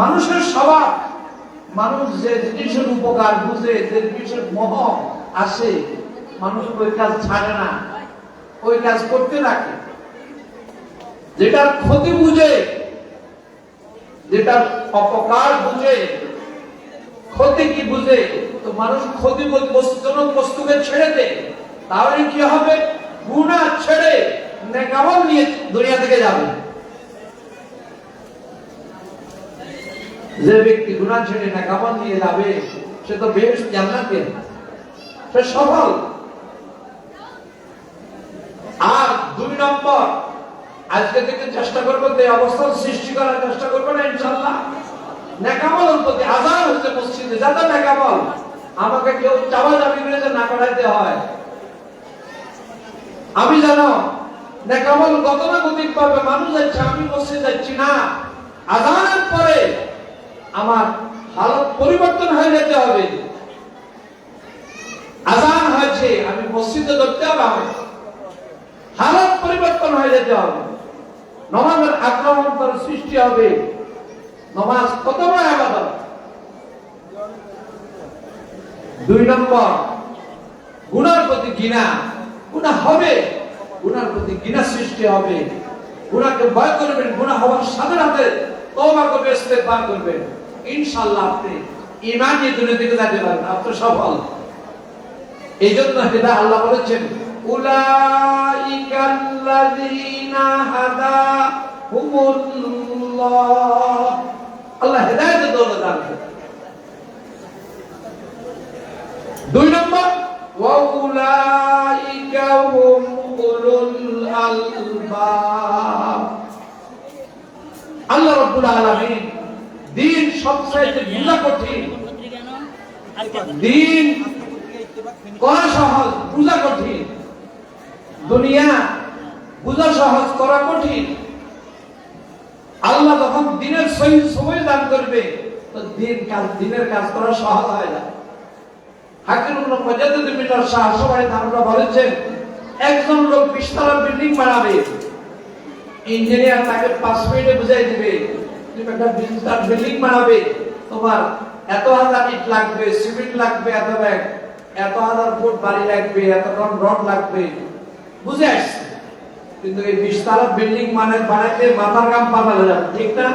মানুষের মানুষ যে জিনিসের উপকার বুঝে, যে জিনিসের মোহ আসে, মানুষ ওই কাজ ছাড়ে না, ওই কাজ করতে রাখে। যেটার ক্ষতি বুঝে, যেটার অপকার বুঝে, ক্ষতি কি বুঝে? তো মানুষ ক্ষতি বস্তুকে ছেড়ে দেয়। তাহলে কি হবে? গুণা ছেড়ে নেকামল নিয়ে দুনিয়া থেকে যাবে। যে ব্যক্তি গুণা ছেড়ে নেকামল নিয়ে যাবে, সে তো বেশ জান্নাতে সে সফল। আর দুই নম্বর, আজকে থেকে চেষ্টা করব যে অবস্থান সৃষ্টি করার চেষ্টা করব না ইনশাল্লাহ নেকামল প্রতি আজান হচ্ছে মসজিদে যাতে নেকামল, আমাকে কেউ চাওয়া যাবি না করাইতে হয়। আমি জানো নেকামল গতানুগতিক ভাবে মানুষ যাচ্ছে আমি মসজিদ যাচ্ছি না। আজানের পরে আমার হালত পরিবর্তন হয়ে যেতে হবে। আজান হয়েছে, আমি মসজিদে ধরতে হবে আমাকে হালত পরিবর্তন হয়ে যেতে হবে। নমাজের আক্রমণ করে সৃষ্টি হবে। নমাজ কত বড় আবাদত। দুই নম্বর গুণার প্রতি ঘৃণা। গুণা হবে। গুণার প্রতি ঘৃণা সৃষ্টি হবে। গুণাকে ভয় করবেন গুণা হওয়ার সাথে সাথে তওবা করবে, ইস্তেগফার করবেন ইনশাআল্লাহ আপনি ঈমান নিয়ে দুনিয়া থেকে যেতে পারবেন আপনি সফল এই জন্য হেদা আল্লাহ বলেছেন, উলাইকাল্লাযীনা হাদাহুমুল্লাহ আল্লাহ হেদায়েতের দৌলত দান করেন। দুই নম্বর ওয়াউলাইকা হুম উলুল আলবাব আল্লাহ রাব্বুল দুনিয়া বুঝা সহজ, করা কঠিন। আল্লাহ যখন দিনের সহি সময় দান করবে, তো দিন কাজ, দিনের কাজ করা সহজ হয়ে যায় হাকিমুল মুজাদ্দিদ মিটার শাহ সবাই ধারণা বলেছেন একজন লোক বিশতলা বিল্ডিং বানাবে ইঞ্জিনিয়ার তাকে পাঁচ মিনিটে বুঝাই দিবে তুমি একটা বিশতলা বিল্ডিং বানাবে তোমার এত হাজার ইট লাগবে সিমেন্ট লাগবে এত ব্যাগ এত হাজার ফুট বাড়ি লাগবে এত টন রড লাগবে বুঝে আসছে কিন্তু এই বিশতলা বিল্ডিং মানে বানাইতে মাথার কাম পাঠানো যাবে ঠিক না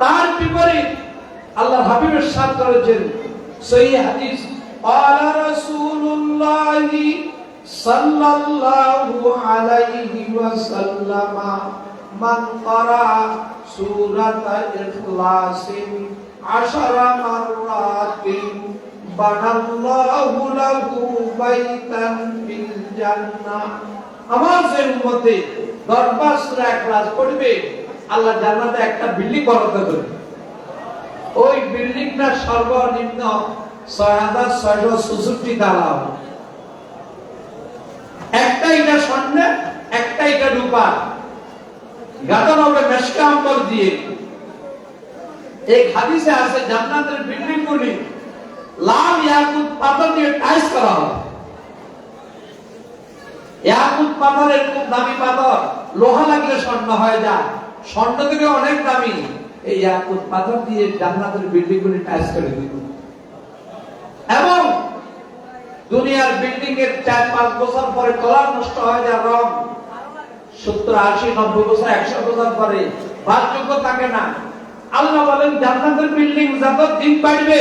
তার বিপরীত আল্লাহ হাবিবের সাথ করেছেন সহি হাদিস قال رسول الله সাল্লাল্লাহু আলাইহি ওয়াসাল্লাম মান করা সূরাতা ইখলাসিন আশরা মাররাতিন বানাল্লাহু লাহু বাইতান ফিল জান্নাহ। আমার উম্মতে দরবার সূরা ইখলাস পড়বে, আল্লাহ জান্নাতে একটা বিল্ডিং বরাদ্দ করবে। ওই বিল্ডিংটা সর্বনিম্ন ছয় হাজার ছয়শো ছষট্টি দ্বারা একটা ইটা স্বর্ণে একটা ইটা রূপা। গাদানো হবে মেশকা দিয়ে। এই হাদিসে আছে, জান্নাতের বিল্ডিং লাল ইয়াকুত পাথর দিয়ে টাইস করা হবে ইয়াকুত পাথরের খুব দামি পাথর, লোহা লাগলে স্বর্ণ হয়ে যায়। স্বর্ণ থেকে অনেক দামি। এই ইয়াকুত পাথর দিয়ে জান্নাতের বিল্ডিং টাইস করে দিব এবং দুনিয়ার বিল্ডিং এর চার পাঁচ বছর পরে কলার নষ্ট হয়ে যায়, রং। সত্তর, আশি, নব্বই বছর, একশো বছর পরে বাসযোগ্য থাকে না। আল্লাহ বলেন, জান্নাতের বিল্ডিং যত দিন বাড়বে,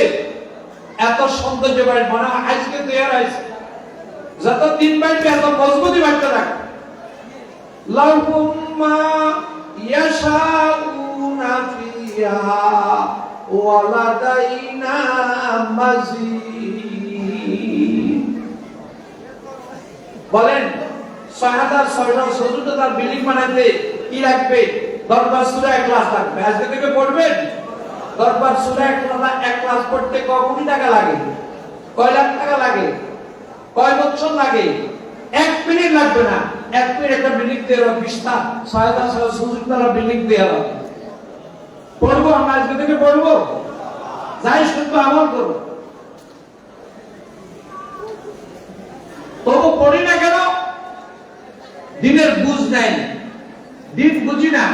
এত সৌন্দর্য বাড়বে। মনে হয় আজকে তৈরি হয়েছে। যত দিন বাড়বে, এত মজবুতি বাড়তে থাকে লাহুম মা ইয়াশাউনা ফিহা ওয়ালাদাইনা মাজিদ। বলেন, ছয় হাজার ছয়শো তার বিল্ডিং বানাইতে কি লাগবে? দরবার সুরা এক ক্লাস লাগবে। আজকে থেকে পড়বেন? দরবার সুরা এক এক ক্লাস পড়তে ক কোটি টাকা লাগে? কয় লাখ টাকা লাগে? কয় বছর লাগে? এক মিনিট লাগবে না। এক মিনিট একটা বিল্ডিং হবে বিশটা, ছয় হাজার ছয়শো চতুর্থ বিল্ডিং হবে পড়ব আমরা, আজকে থেকে পড়ব? যাই শুনব আমল করব। তবু পড়ি না কেন? দিনের বুঝ নাই। দিন বুঝি না।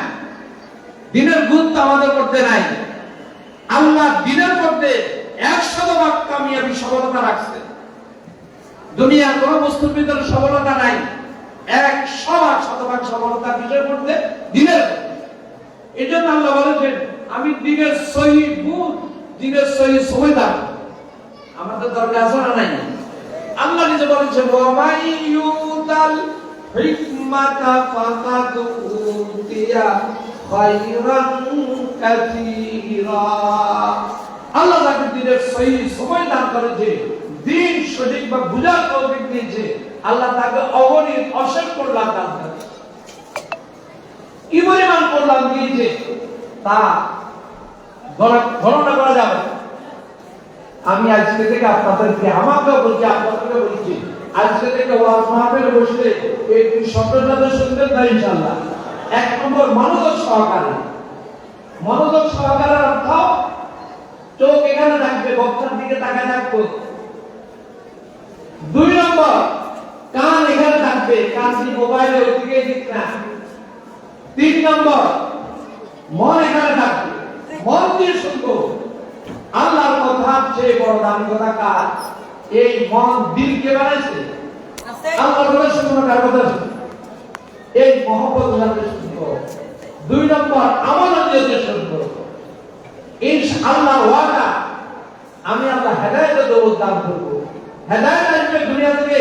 দিনের গুরুত্ব আমাদের মধ্যে নাই। আল্লাহ দিনের মধ্যে একশত ভাগ কামিয়াবি সফলতা রাখছে। দুনিয়ার কোন বস্তুর ভিতরে সফলতা নাই। একশো ভাগ শতভাগ সফলতার বিষয়ের মধ্যে দিনের এই জন্য আল্লাহ বলেছেন আমি দিনের সহি বুধ দিনের সহি সহিদার আমাদের দরকার আছে না নাই? আল্লাহ নিজে বলেছেন ওয়ামাই ইউতাল হিকমাতা ফাকাদ উতিয়া খায়রান কাসীরা আল্লাহ তাকে দিনের সহি সময় দান দিন সঠিক বা বুঝার তৌফিক দিয়েছে আল্লাহ তাকে অগণিত দান দিয়েছে তা গণনা করা যাবে। আমি আজকে থেকে আপনাদেরকে আমাকেও বলছি আপনাদেরকে বলছি আজকে থেকে ওয়াজ মাহফিলে বসলে এই দুই শব্দের শুনবেন না ইনশাআল্লাহ। এক নম্বর মনোযোগ সহকারে। মনোযোগ সহকারে অর্থ, চোখ এখানে থাকবে বক্তার দিকে তাকায় থাকব দুই নম্বর, কান এখানে থাকবে কান দিয়ে মোবাইলে ওইদিকে দিক না। তিন নম্বর, মন এখানে থাকবে মন দিয়ে শুনব। আল্লাহর কথা চেয়ে বড় দামি কথা কাজ এই মন দিল কে বানাইছে? আল্লাহর কথা শুনব কার কথা এই মহব্বত সাথে শুনব। দুই নম্বর আমল দিয়ে শুনব। এই আল্লাহ ওয়াদা আমি আল্লাহ হেদায়ত দেবো দান করব। হেদায়ত আসবে দুনিয়া থেকে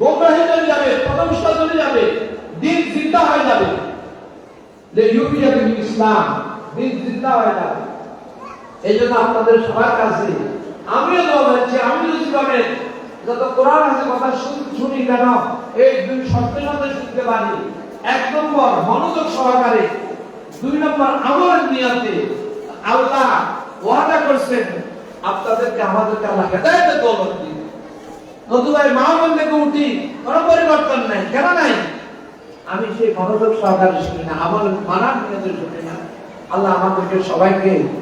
গোমরাহি চলে যাবে পদমস্ত চলে যাবে দিন জিন্দা হয়ে যাবে। যে ইউপিয়া ইসলাম দিন জিন্দা হয়ে যাবে। এই জন্য আপনাদের সবার কাছে আমিও দোয়া করছি আমি যদি যত কোরআন আছে, কথা শুন- কেন? এই দুই শব্দের সাথে শুনতে পারি। এক নম্বর, মনোযোগ সহকারে। দুই নম্বর আমলের নিয়তে। আল্লাহ ওয়াদা করছেন, আপনাদেরকে আমাদেরকে আল্লাহ হেদায়ত দৌলত দিন। নতুবাই মা বোন থেকে উঠি, কোনো পরিবর্তন নাই, কেন নাই? আমি সেই মনোযোগ সহকারে শুনি না, আমল মানার নিয়তে শুনি না। আল্লাহ আমাদেরকে সবাইকে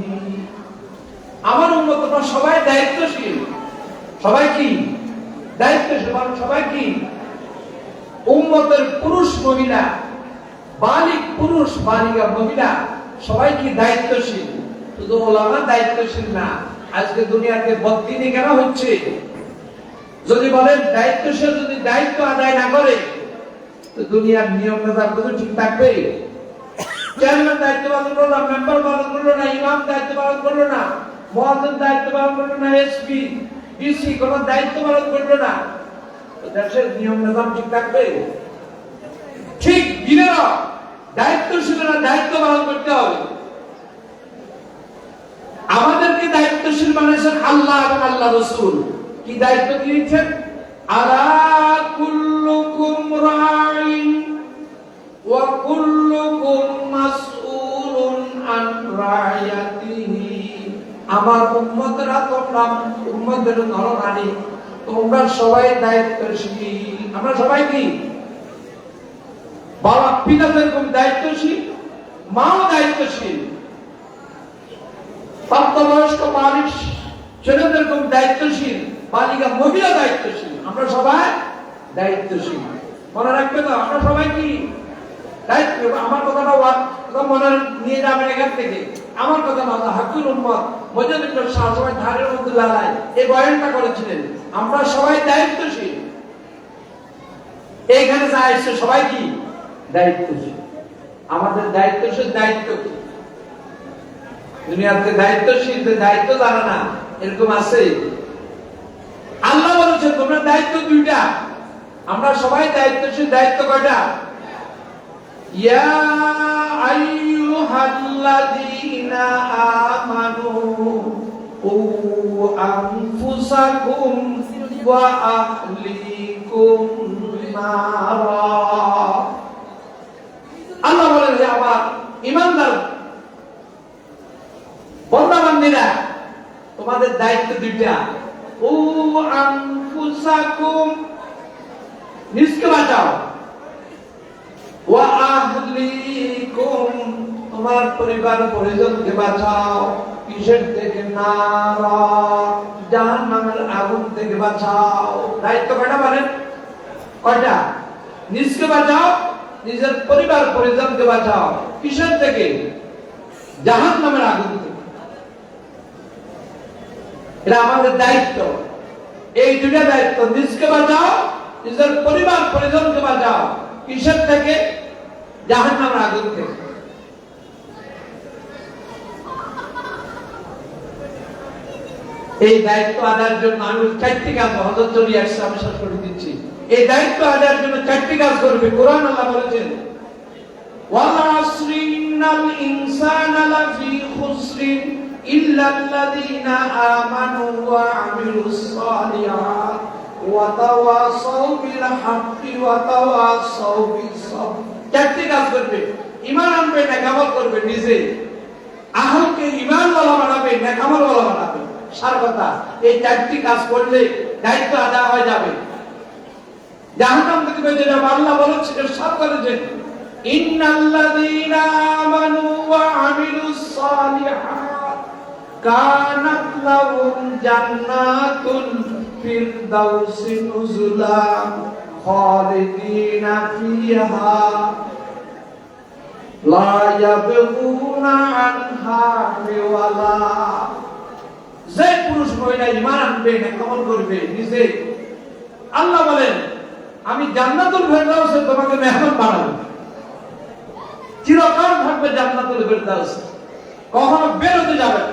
আমার উন্মতরা সবাই দায়িত্বশীল। সবাই কি? দায়িত্বশীল মানে সবাই কি? উম্মতের পুরুষ মহিলা বালিক পুরুষ বালিকা মহিলা, সবাই কি দায়িত্বশীল? শুধু ওলামা দায়িত্বশীল না, আজকে দুনিয়াতে বদিনী কেন হচ্ছে? যদি বলেন দায়িত্বশীল যদি দায়িত্ব আদায় না করে, তো দুনিয়ার নিয়ম নেতার কোনো ঠিক থাকবে? চেয়ারম্যান দায়িত্ব পালন করল না, মেম্বার পালন করল না, ইমাম দায়িত্ব পালন করল না মহাজন দায়িত্ব পালন করল না এসপি ডিসি কোনো দায়িত্ব পালন করল না। দেশের নিয়ম নিজাম ঠিক থাকবে? ঠিক দিনেরা দায়িত্বশীলরা দায়িত্ব পালন করতে হবে। আমাদেরকে দায়িত্বশীল বানিয়েছেন আল্লাহ এবং আল্লাহ রসুল। কি দায়িত্ব দিয়েছেন আলা রাইন ওয়া কুল্লুকুম মাসউলুন আন রায়াতিহি আমার উম্মতরা তোমরা উম্মতের নরনারী। তোমরা সবাই দায়িত্বশীল আমরা সবাই কি? বাবা, পিতা যেরকম দায়িত্বশীল, মাও দায়িত্বশীল। প্রাপ্তবয়স্ক বালিক ছেলেদের এরকম দায়িত্বশীল, বালিকা মহিলা দায়িত্বশীল। আমরা সবাই দায়িত্বশীল। মনে রাখবে তো, আমরা সবাই কি? দায়িত্ব আমার কথাটা মনে নিয়ে যাবেন এখান থেকে। আমার কথা না হাকুল উম্মত মজাদুল শাহ সবাই ধারের মধ্যে লাগায় এই বয়ানটা করেছিলেন। আমরা সবাই দায়িত্বশীল। এইখানে যা এসছে সবাই কি? দায়িত্বশীল। আমাদের দায়িত্বশীল দায়িত্ব কি? দুনিয়াতে দায়িত্বশীল যে দায়িত্ব জানে না, এরকম আছে। আল্লাহ বলেছেন, তোমরা দায়িত্ব দুইটা। আমরা সবাই দায়িত্বশীল, দায়িত্ব কয়টা? ইয়া আইয়ুহাল্লাযীনা আমানু উ আনফুসাকুম ওয়া আহলিকুম নারা ইমানদার বন্দাবান্দিরা, তোমাদের দায়িত্ব দুইটা। ও আনফুসাকুম, নিজকে বাঁচাও। ওয়া আহলিকুম তোমার পরিবার পরিজনকে বাঁচাও। কিসের থেকে না জাহান্নামের আগুন থেকে বাঁচাও। দায়িত্ব কয়টা বলেন কয়টা? নিজকে বাঁচাও, নিজের পরিবার পরিজনকে বাঁচাও। কিসের থেকে? জাহান্নামের আগুন থেকে। এটা আমাদের দায়িত্ব। এই দুটা দায়িত্ব, নিজকে বাঁচাও, নিজের পরিবার পরিজনকে বাঁচাও। কিসের থেকে? জাহান নামের আগুন থেকে। এই দায়িত্ব আদার জন্য আমি চারটি কাজ হজর চলে আসছে আমি শেষ করে দিচ্ছি। এই দায়িত্ব আদার জন্য চারটি কাজ করবে। কোরআন আল্লাহ বলেছেন ওয়ালাসরিনাল আমানু ওয়া আমিলুস সালিহাত ওয়া তাওয়াসাউ বিল হাক্কি ওয়া তাওয়াসাউ বিস চারটি কাজ করবে। ঈমান আনবে করবে নিজে। আহলকে ঈমান বলা বানাবে নেক আমল বানাবে। সার এই চারটি কাজ করলে দায়িত্ব আদায় হয়ে যাবে। জাহান্নাম থেকে বেঁচে যাবে। আল্লাহ বলেছেন সব করেছেন ইন্নাল্লাযীনা আমানু ওয়া আমিলুস সালিহাত কানাত লাহুম জান্নাতুল ফিরদাউসি নুজুলা খালিদিনা ফিহা লা ইয়াবগুনা আনহা ওয়ালা যে পুরুষ মহিলা ইমান আনবে নেকামল করবে, নিজে। আল্লাহ বলেন, আমি জান্নাতুল ফেরদাউসে তোমাকে মেহমান বানাবো। চিরকাল থাকবে জান্নাতুল ফেরদাউস। কখনো বেরোতে যাবে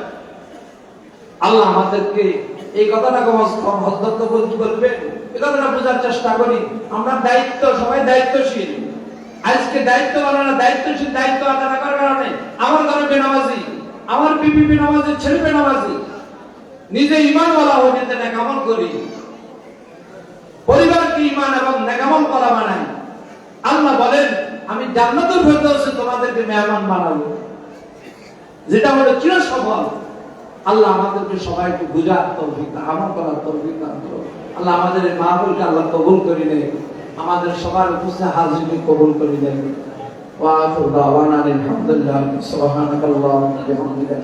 আল্লাহ আমাদেরকে এই কথাটা হস্তত্ব বলবে। এই কথাটা বোঝার চেষ্টা করি। আমরা দায়িত্ব, সবাই দায়িত্বশীল। আজকে দায়িত্ব না দায়িত্বশীল দায়িত্ব আদায় করার কারণে আমার ঘরে বেনামাজি, আমার বিবি বেনামাজি, ছেলে বেনামাজি নিজে ইমান বলা হোক কিন্তু নেকামল করি। পরিবারকে ইমান এবং নেকামল করা বানাই আল্লাহ বলেন, আমি জান্নাতুল ফেরদাউসে তোমাদেরকে মেহমান বানাবো। যেটা হলো চির সফল আল্লাহ আমাদেরকে সবাইকে বুঝার তৌফিক, আমল করার তৌফিক দান আল্লাহ আমাদের এই মাহফিলকে আল্লাহ কবুল করে নেয়। আমাদের সবার উপস্থিত হাজিরি কবুল করে নেয়। ওয়া আখিরু দাওয়ানা আলহামদুলিল্লাহ সুবহানাকাল্লাহু ওয়া বিহামদিকা